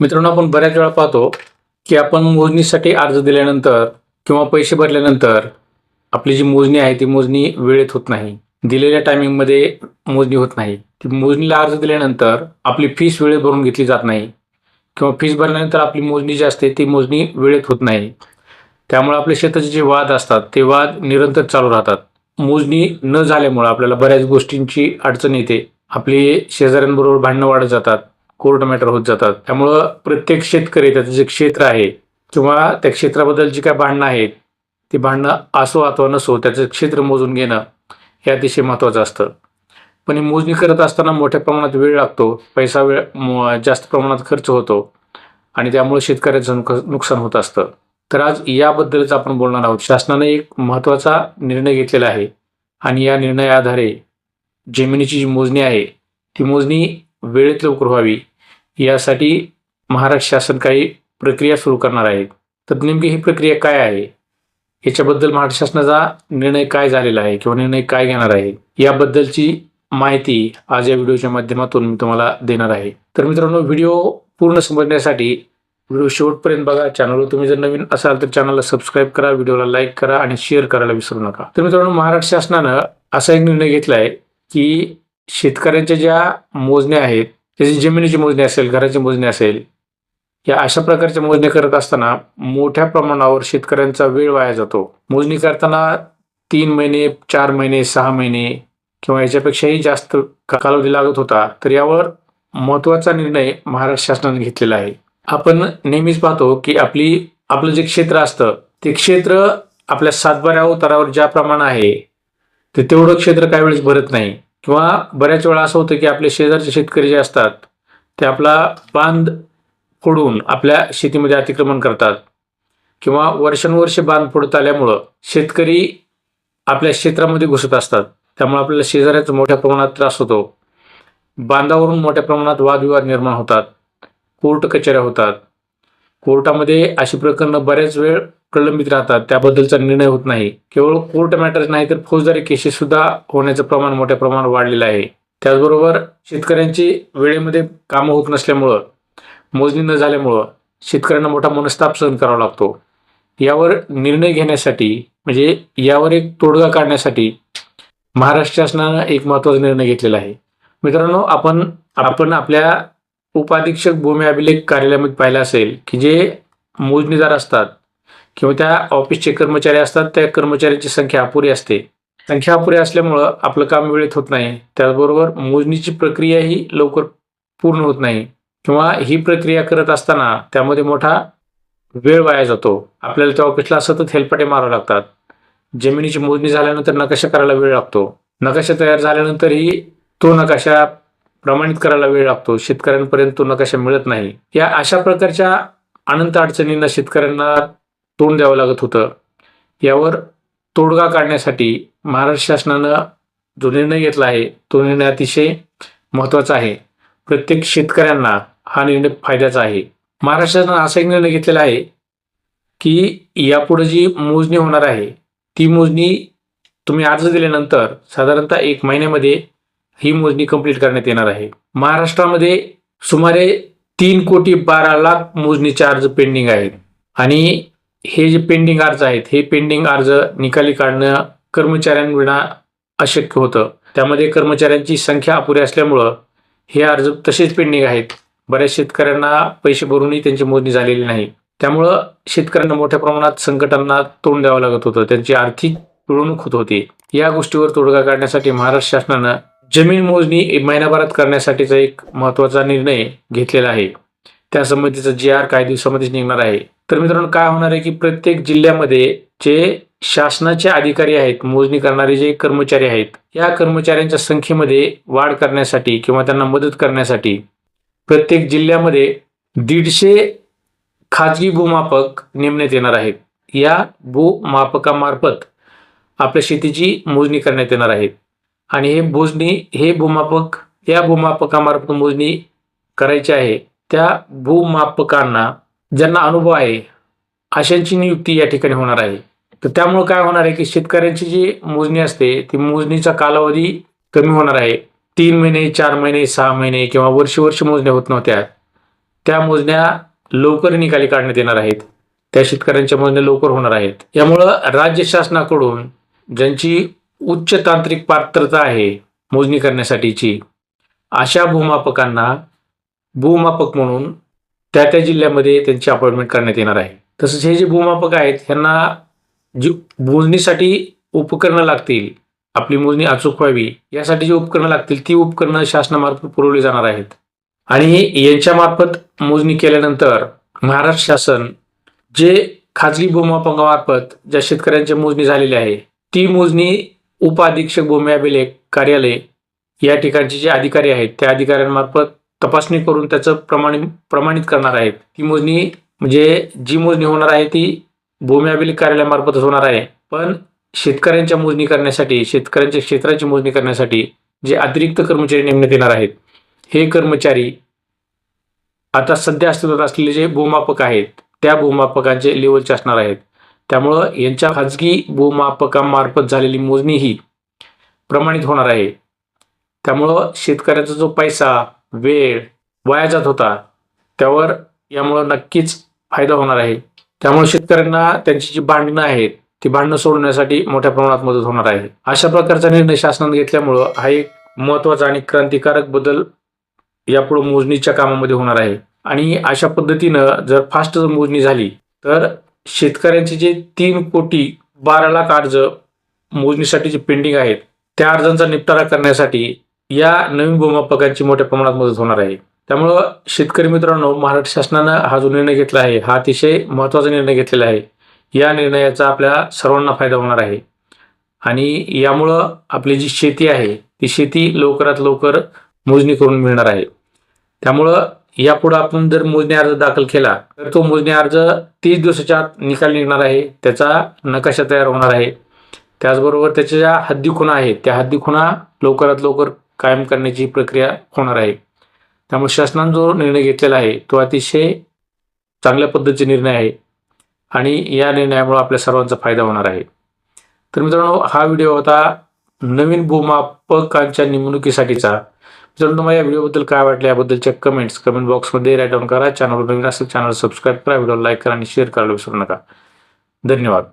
मित्रांनो आपण बऱ्याच वेळा पाहतो की आपण मोजणीसाठी अर्ज दिल्यानंतर किंवा पैसे भरल्यानंतर आपली जी मोजणी आहे ती मोजणी वेळेत होत नाही. दिलेल्या टायमिंगमध्ये मोजणी होत नाही. ती मोजणीला अर्ज दिल्यानंतर आपली फीस वेळेत भरून घेतली जात नाही. किंवा फीस भरल्यानंतर आपली मोजणी जी असते ती मोजणी वेळेत होत नाही. त्यामुळे आपल्या शेताचे जे वाद असतात ते वाद निरंतर चालू राहतात. मोजणी न झाल्यामुळं आपल्याला बऱ्याच गोष्टींची अडचण येते. आपली शेजाऱ्यांबरोबर भांडणं वाढत जातात. कोर्ट मॅटर होत जातात. त्यामुळं प्रत्येक शेतकरी त्याचं जे क्षेत्र आहे किंवा त्या क्षेत्राबद्दल जी काय भांडणं आहेत ती भांडणं असो अथवा नसो त्याचं क्षेत्र मोजून घेणं हे अतिशय महत्त्वाचं असतं. पण ही मोजणी करत असताना मोठ्या प्रमाणात वेळ लागतो पैसा वेळ जास्त प्रमाणात खर्च होतो आणि त्यामुळे शेतकऱ्याचं नुक- नुकसान होत असतं. तर आज याबद्दलच आपण बोलणार आहोत. शासनाने एक महत्त्वाचा निर्णय घेतलेला आहे आणि या निर्णयाआधारे जमिनीची जी मोजणी आहे ती मोजणी वेळेत लवकर व्हावी यासाठी महाराष्ट्र शासन काही प्रक्रिया सुरू करणार आहे. तर नेमकी ही प्रक्रिया काय आहे? याच्याबद्दल महाराष्ट्र शासनाचा निर्णय काय झालेला आहे किंवा निर्णय काय घेणार आहे? याबद्दलची माहिती आज या व्हिडिओच्या माध्यमातून मी तुम्हाला देणार आहे. तर मित्रांनो व्हिडिओ पूर्ण समजण्यासाठी व्हिडिओ शेवटपर्यंत बघा. चॅनलवर तुम्ही जर नवीन असाल तर चॅनलला सबस्क्राईब करा व्हिडिओला लाईक करा आणि शेअर करायला विसरू नका. तर मित्रांनो महाराष्ट्र शासनानं असा एक निर्णय घेतला आहे की शेतकऱ्यांच्या ज्या मोजण्या आहेत त्याची जमिनीची मोजणी असेल घराची मोजणी असेल या अशा प्रकारच्या मोजणी करत असताना मोठ्या प्रमाणावर शेतकऱ्यांचा वेळ वाया जातो. मोजणी करताना तीन महिने चार महिने सहा महिने किंवा याच्यापेक्षाही जास्त कालावधी लागत होता तर यावर महत्त्वाचा निर्णय महाराष्ट्र शासनाने घेतलेला आहे. आपण नेहमीच पाहतो की आपली आपलं जे क्षेत्र असतं ते क्षेत्र आपल्या सातबाऱ्या उतारावर ज्या प्रमाण आहे ते तेवढं क्षेत्र काही वेळेस भरत नाही. किंवा बऱ्याच वेळा असं होतं की आपले शेजारचे शेतकरी जे असतात ते आपला बांध फोडून आपल्या शेतीमध्ये अतिक्रमण करतात. किंवा वर्षानुवर्षे बांध फोडत आल्यामुळं शेतकरी आपल्या क्षेत्रामध्ये घुसत असतात. त्यामुळे आपल्याला शेजाऱ्याचा मोठ्या प्रमाणात त्रास होतो. बांधावरून मोठ्या प्रमाणात वादविवाद निर्माण होतात. कोर्ट कचऱ्या होतात. कोर्टामध्ये अशी प्रकरणं बऱ्याच वेळ प्रलंबित राहतात. त्याबद्दलचा निर्णय होत नाही. केवळ कोर्ट मॅटर्स नाही तर फौजदारी केसेस सुद्धा होण्याचं प्रमाण मोठ्या प्रमाणात वाढलेलं आहे. त्याचबरोबर शेतकऱ्यांची वेळेमध्ये कामं होत नसल्यामुळं मोजणी न झाल्यामुळं शेतकऱ्यांना मोठा मनस्ताप सहन करावा लागतो. यावर निर्णय घेण्यासाठी म्हणजे यावर एक तोडगा काढण्यासाठी महाराष्ट्र शासनानं एक महत्त्वाचा निर्णय घेतलेला आहे. मित्रांनो आपण आपण आपल्या उपाधीक्षक भूमी अभिलेख कार्यालयामध्ये पाहिलं असेल की जे मोजणीदार असतात किंवा त्या ऑफिसचे कर्मचारी असतात त्या कर्मचाऱ्यांची संख्या अपुरी असते. संख्या अपुरी असल्यामुळं आपलं काम वेळेत होत नाही. त्याचबरोबर मोजणीची प्रक्रिया ही लवकर पूर्ण होत नाही किंवा ही प्रक्रिया करत असताना त्यामध्ये मोठा वेळ वाया जातो. आपल्याला त्या ऑफिसला सतत हेलपाटे मारावे लागतात. जमिनीची मोजणी झाल्यानंतर नकाशा करायला वेळ लागतो. नकाशा तयार झाल्यानंतरही तो नकाशा प्रमाणित करायला वेळ लागतो. शेतकऱ्यांपर्यंत तो नकाशा मिळत नाही. या अशा प्रकारच्या अनंत अडचणींना शेतकऱ्यांना तोंड द्यावं लागत होतं. यावर तोडगा काढण्यासाठी महाराष्ट्र शासनानं जो निर्णय घेतला आहे तो निर्णय अतिशय महत्त्वाचा आहे. प्रत्येक शेतकऱ्यांना हा निर्णय फायद्याचा आहे. महाराष्ट्र शासनानं असा एक निर्णय घेतलेला आहे की यापुढे जी मोजणी होणार आहे ती मोजणी तुम्ही अर्ज दिल्यानंतर साधारणतः एक महिन्यामध्ये ही मोजणी कंप्लीट करण्यात येणार आहे. महाराष्ट्रामध्ये सुमारे तीन कोटी बारा लाख मोजणीचे अर्ज पेंडिंग आहेत. आणि हे जे पेंडिंग अर्ज आहेत हे पेंडिंग अर्ज निकाली काढणं कर्मचाऱ्यांविना अशक्य होतं. त्यामध्ये कर्मचाऱ्यांची संख्या अपुरी असल्यामुळं हे अर्ज तसेच पेंडिंग आहेत. बऱ्याच शेतकऱ्यांना पैसे भरूनही त्यांची मोजणी झालेली नाही. त्यामुळं शेतकऱ्यांना मोठ्या प्रमाणात संकटांना तोंड द्यावं लागत होतं. त्यांची आर्थिक पिळवणूक होत होती. या गोष्टीवर तोडगा काढण्यासाठी महाराष्ट्र शासनानं जमीन मोजणी एक महिनाभरात करण्यासाठीचा एक महत्त्वाचा निर्णय घेतलेला आहे. त्यासंबंधीचं जी आर काही दिवसामध्येच निघणार आहे. तर मित्रांनो काय होणार आहे की प्रत्येक जिल्ह्यामध्ये जे शासनाचे अधिकारी आहेत मोजणी करणारे जे कर्मचारी आहेत या कर्मचाऱ्यांच्या संख्येमध्ये वाढ करण्यासाठी किंवा त्यांना मदत करण्यासाठी प्रत्येक जिल्ह्यामध्ये दीडशे खाजगी भूमापक नेमण्यात येणार आहेत. या भूमापकामार्फत आपल्या शेतीची मोजणी करण्यात येणार आहेत आणि हे मोजणी हे भूमापक या भूमापकामार्फत मोजणी करायची आहे. त्या भूमापकांना ज्यांना अनुभव आहे अशांची नियुक्ती या ठिकाणी होणार आहे. तर त्यामुळे काय होणार आहे की शेतकऱ्यांची जी मोजणी असते ती मोजणीचा कालावधी कमी होणार आहे. तीन महिने चार महिने सहा महिने किंवा वर्ष वर्ष मोजण्या होत नव्हत्या. त्या मोजण्या लवकर निकाली काढण्यात येणार आहेत. त्या शेतकऱ्यांच्या मोजण्या लवकर होणार आहेत. यामुळं राज्य शासनाकडून ज्यांची उच्च तांत्रिक पात्रता आहे मोजणी करण्यासाठीची. अशा भूमापकांना भूमापक म्हणून त्या त्या जिल्ह्यामध्ये त्यांची अपॉइंटमेंट करण्यात येणार आहे. तसंच हे जे भूमापक आहेत ह्यांना जी मोजणीसाठी उपकरणं लागतील आपली मोजणी अचूक व्हावी यासाठी जी उपकरणं लागतील ती उपकरणं शासनामार्फत पुरवली जाणार आहेत. आणि यांच्यामार्फत मोजणी केल्यानंतर महाराष्ट्र शासन जे खाजगी भूमापकामार्फत ज्या शेतकऱ्यांची मोजणी झालेली आहे ती मोजणी उपअधीक्षक भूमी अभिलेख कार्यालय या ठिकाणचे जे अधिकारी आहेत त्या अधिकाऱ्यांमार्फत तपासणी करून त्याचं प्रमाणित प्रमाणित करणार आहेत. ती मोजणी म्हणजे जी मोजणी होणार आहे ती भूमी अभिलेख कार्यालयामार्फतच होणार आहे. पण शेतकऱ्यांच्या मोजणी करण्यासाठी शेतकऱ्यांच्या क्षेत्राची मोजणी करण्यासाठी जे अतिरिक्त कर्मचारी नेमण्यात येणार आहेत हे कर्मचारी आता सध्या अस्तित्वात असलेले जे भूमापक आहेत त्या भूमापकांचे लेवलचे असणार आहेत. त्यामुळं यांच्या खाजगी भूमापकामार्फत झालेली मोजणी ही प्रमाणित होणार आहे. त्यामुळं शेतकऱ्याचा जो पैसा वेळ वाया जात होता त्यावर यामुळं नक्कीच फायदा होणार आहे. त्यामुळे शेतकऱ्यांना त्यांची जी भांडणं आहेत ती भांडणं सोडवण्यासाठी मोठ्या प्रमाणात मदत होणार आहे. अशा प्रकारचा निर्णय शासनाने घेतल्यामुळं हा एक महत्त्वाचा आणि क्रांतिकारक बदल यापुढे मोजणीच्या कामामध्ये होणार आहे. आणि अशा पद्धतीनं जर फास्ट जर मोजणी झाली तर शेतकऱ्यांचे जे तीन कोटी बारा लाख अर्ज मोजणीसाठी जे पेंडिंग आहेत त्या अर्जांचा निपटारा करण्यासाठी या नवीन भूमापकांची मोठ्या प्रमाणात मदत होणार आहे. त्यामुळं शेतकरी मित्रांनो महाराष्ट्र शासनानं हा जो निर्णय घेतला आहे हा अतिशय महत्त्वाचा निर्णय घेतलेला आहे. या निर्णयाचा आपल्या सर्वांना फायदा होणार आहे. आणि यामुळं आपली जी शेती आहे ती शेती लवकरात लवकर मोजणी करून मिळणार आहे. त्यामुळं यापुढं आपण जर मोजणी अर्ज दाखल केला तर तो मोजणी अर्ज तीस दिवसाच्या आत निकाल निघणार आहे त्याचा नकाशा तयार होणार आहे. त्याचबरोबर त्याच्या ज्या हद्दी खुणा आहेत त्या हद्दी खुणा लवकरात लवकर कायम करण्याची प्रक्रिया होणार आहे. त्यामुळे शासनानं जो निर्णय घेतलेला आहे तो अतिशय चांगल्या पद्धतीचा निर्णय आहे आणि या निर्णयामुळे आपल्या सर्वांचा फायदा होणार आहे. तर मित्रांनो हा व्हिडिओ होता नवीन भूमापकांच्या निवडणुकीसाठीचा जर तुम्हाला या व्हिडिओबद्दल काय वाटलं याबद्दलच्या कमेंट्स कमेंट बॉक्समध्ये राईट डाऊन करा. चॅनलवर नवीन असेल चॅनल सबस्क्राईब करा. व्हिडिओ लाईक करा आणि शेअर करायला विसरू नका. धन्यवाद.